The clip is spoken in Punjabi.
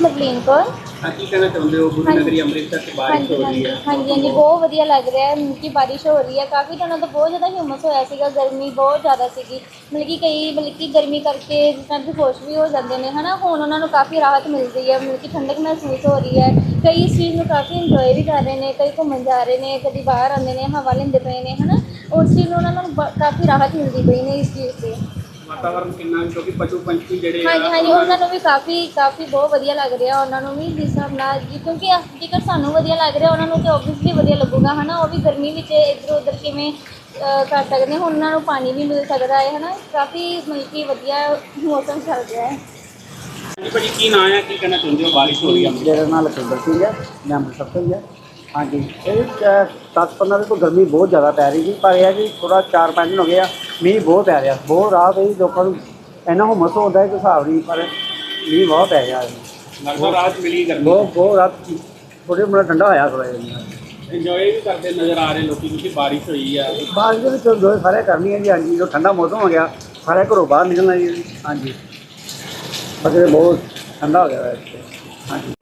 ਲਵਲੀਨ ਕੌਰ। ਹਾਂ ਕੀ ਕਹਿਣਾ ਚਾਹੁੰਦੇ ਹੋ? ਗੁਰੂ। ਨਗਰੀ ਅੰਮ੍ਰਿਤਸਰ ਚ ਬਾਰਿਸ਼ ਹੋ ਰਹੀ ਹੈ। ਹਾਂਜੀ ਹਾਂਜੀ ਬਹੁਤ ਵਧੀਆ ਲੱਗ ਰਿਹਾ ਹੈ। ਕਿ ਬਾਰਿਸ਼ ਹੋ ਰਹੀ ਹੈ। ਕਾਫੀ ਦਿਨਾਂ ਤੋਂ ਬਹੁਤ ਜ਼ਿਆਦਾ ਹਿਊਮਸ ਹੋਇਆ ਸੀਗਾ ਗਰਮੀ ਬਹੁਤ ਜ਼ਿਆਦਾ ਸੀਗੀ। ਮਤਲਬ ਕਿ ਕਈ ਮਤਲਬ ਕਿ ਗਰਮੀ ਕਰਕੇ ਜਿਸ ਤਰ੍ਹਾਂ ਬੇਹੋਸ਼ ਵੀ ਹੋ ਜਾਂਦੇ ਨੇ ਹਨਾ ਹੁਣ ਉਹਨਾਂ ਨੂੰ ਕਾਫੀ ਰਾਹਤ ਮਿਲ ਰਹੀ ਹੈ। ਮਤਲਬ ਕਿ ਠੰਡਕ ਮਹਿਸੂਸ ਹੋ ਰਹੀ ਹੈ। ਕਈ ਇਸ ਚੀਜ਼ ਨੂੰ ਕਾਫੀ ਇੰਜੋਏ ਵੀ ਕਰ ਰਹੇ ਨੇ ਕਈ ਘੁੰਮਣ ਜਾ ਰਹੇ ਨੇ ਕਦੀ ਬਾਹਰ ਆਉਂਦੇ ਨੇ ਹਵਾ ਲੈਂਦੇ ਪਏ ਨੇ ਹਨਾ। ਉਸ ਚੀਜ਼ ਨੂੰ ਉਹਨਾਂ ਨੂੰ ਕਾਫੀ ਰਾਹਤ ਮਿਲਦੀ ਪਈ ਨੇ ਇਸ ਚੀਜ਼ ਤੇ ਵਾਤਾਵਰਨ ਕਿੰਨਾ ਕਿਉਂਕਿ ਪਸ਼ੂ ਪੰਛੀ ਜਿਹੜੇ ਆ, ਹਾਂਜੀ ਹਾਂਜੀ ਉਹਨਾਂ ਨੂੰ ਵੀ ਕਾਫੀ ਕਾਫੀ ਬਹੁਤ ਵਧੀਆ ਲੱਗ ਰਿਹਾ ਉਹਨਾਂ ਨੂੰ ਵੀ ਜਿਸ ਹਿਸਾਬ ਨਾਲ ਜੀ ਕਿਉਂਕਿ ਜੇਕਰ ਸਾਨੂੰ ਵਧੀਆ ਲੱਗ ਰਿਹਾ ਉਹਨਾਂ ਨੂੰ ਤੇ ਆਬਵੀਅਸਲੀ ਵਧੀਆ ਲੱਗੂਗਾ ਹਨਾ? ਉਹ ਵੀ ਗਰਮੀ ਵਿੱਚ ਇੱਧਰ ਉੱਧਰ ਕਿਵੇਂ ਕਰ ਸਕਦੇ ਹੁਣ ਉਹਨਾਂ ਨੂੰ ਪਾਣੀ ਵੀ ਮਿਲ ਸਕਦਾ ਹੈ ਹਨਾ? ਕਾਫੀ ਮਤਲਬ ਕਿ ਵਧੀਆ ਮੌਸਮ ਚੱਲ ਰਿਹਾ ਹੈ। ਹਾਂਜੀ ਭਾਜੀ ਕੀ ਨਾਂ ਹੈ? ਕੀ ਕਹਿਣਾ ਚਾਹੁੰਦੇ ਹੋ? ਬਾਰਿਸ਼ ਹੋ ਰਹੀ ਹੈ। ਮੇਰਾ ਨਾਮ ਲਖਿੰਦਰ ਸਿੰਘ ਹੈ। ਮੈਂ ਅੰਮ੍ਰਿਤਸਰ ਤੋਂ ਹੀ ਹਾਂ। ਹਾਂਜੀ। ਇਹ 10-15 ਦਿਨ ਤੋਂ ਗਰਮੀ ਬਹੁਤ ਜ਼ਿਆਦਾ ਪੈ ਰਹੀ ਸੀ ਪਰ ਇਹ ਹੈ ਕਿ ਥੋੜਾ 4-5 ਦਿਨ ਹੋ ਗਏ ਆ। ਮੀਂਹ ਬਹੁਤ ਪੈ ਰਿਹਾ ਬਹੁਤ ਰਾਤ ਹੈ ਲੋਕਾਂ ਨੂੰ ਇੰਨਾ ਹੁਮਸ ਹੁੰਦਾ ਹੈ ਕਿ ਹਿਸਾਬ ਨਹੀਂ ਪਰ ਮੀਂਹ ਬਹੁਤ ਪੈ ਰਿਹਾ ਹੈ। ਲੱਗਦਾ ਰਾਤ ਮਿਲੀ ਗਰਮੀ। ਬਹੁਤ ਬਹੁਤ ਰਾਤ ਥੋੜੇ ਮੁੰਡਾ ਠੰਡਾ ਹੋਇਆ ਥੋੜਾ ਜਿਹਾ ਇੰਜੋਏ ਵੀ ਕਰਦੇ ਨਜ਼ਰ ਆ ਰਹੇ ਲੋਕੀ ਕਿਉਂਕਿ ਬਾਰਿਸ਼ ਹੋਈ ਆ। ਬਾਅਦ ਦੇ ਵਿੱਚ ਦੋ ਸਾਰੇ ਕਰਨੀ ਹੈ ਜੀ ਹਾਂਜੀ ਜੋ ਠੰਡਾ ਮੌਸਮ ਹੋ ਗਿਆ ਸਾਰੇ ਘਰੋਂ ਬਾਹਰ ਨਿਕਲਣਾ ਜੀ ਹਾਂਜੀ। ਬਸ ਬਹੁਤ ਠੰਡਾ ਹੋ ਗਿਆ ਹੈ। ਹਾਂਜੀ।